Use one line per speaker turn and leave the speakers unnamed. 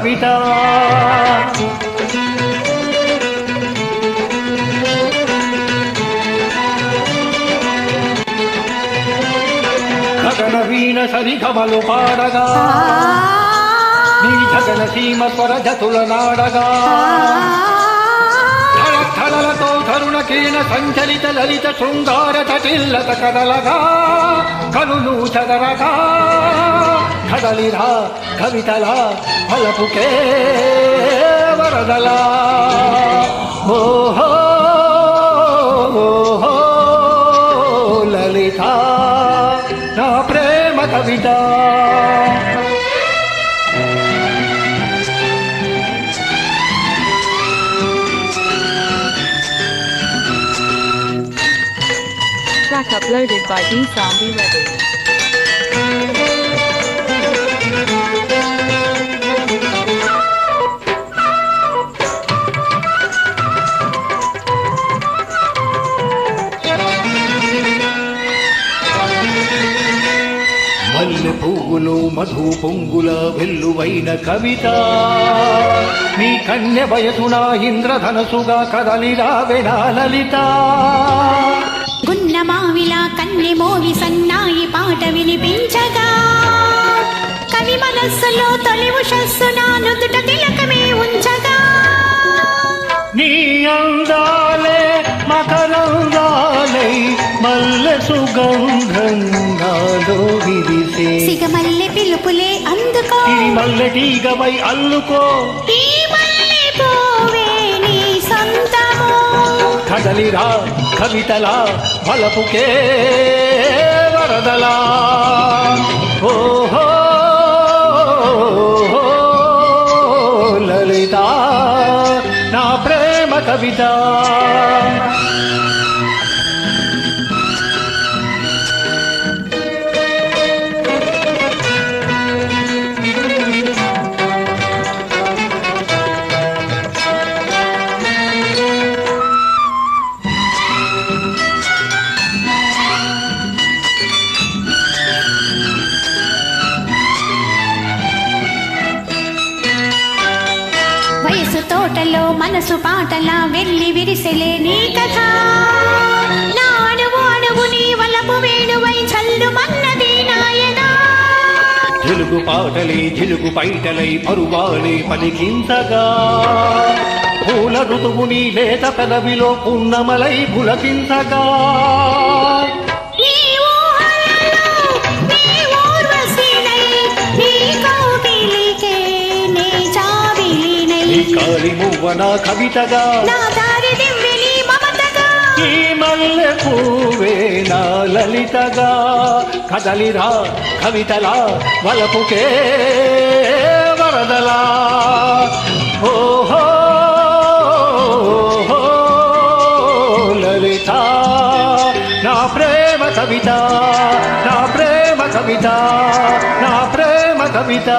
కవిత గగన వీణ సరిగమలు పాడగా నీ జగన సీమ స్వర జతుల నాడగా ధరలతో తరుణ కీణ సంచలిత లలిత శృంగార తటిల్లత కదలగా కనులు చదరగా కదలిరా కవితల ఫలపుకే వరదలా. ఓహో ఓహో లలిత నా ప్రేమ కవిత.
Track uploaded by Zombie Ready.
మల్లె పువ్వులు మధు పొంగుల వెల్లువైన కవిత నీ కన్య వయసున ఇంద్రధనసుగా కదలిరా వెనా లలిత
కవి మనస్సులో తొలి ఉషస్సు నా నుదుట తిలకమే ఉంచగా.
నీ అందాలే మకరందాలై మల్లె సుగంధం నాలో విరిసే.
సిగమల్లె పిలుపులే అందుకో.
ఈ మల్లెటీగవై అల్లుకో.
ఈ మల్లె పోవే నీ సొంతము.
కదలిరా కవితలా వలపుకే వరదలా. ఓహో विद
వయసు తోటలో మనసు పాటలా వెళ్ళి విరిసెలే నీ కథ. నా అణువు అణువు నీ వలపు వేణువై చల్లు నాయనా.
పాటలే జిలుగు పైటలై పరువాలే పలికించగా. పూల ఋతువుని లేత పెదవిలో పున్నమలై పులకించగా. ఈ కాలి మువ్వన కవితగా.
నా దారి దివ్వెని మమతగా.
ఈ మల్లె పూవే నా లలితగా. కదలిరా కవితలా వలపుకే వరదలా. ఓహో లలిత. నా ప్రేమ కవిత నా ప్రేమ కవిత నా ప్రేమ కవిత.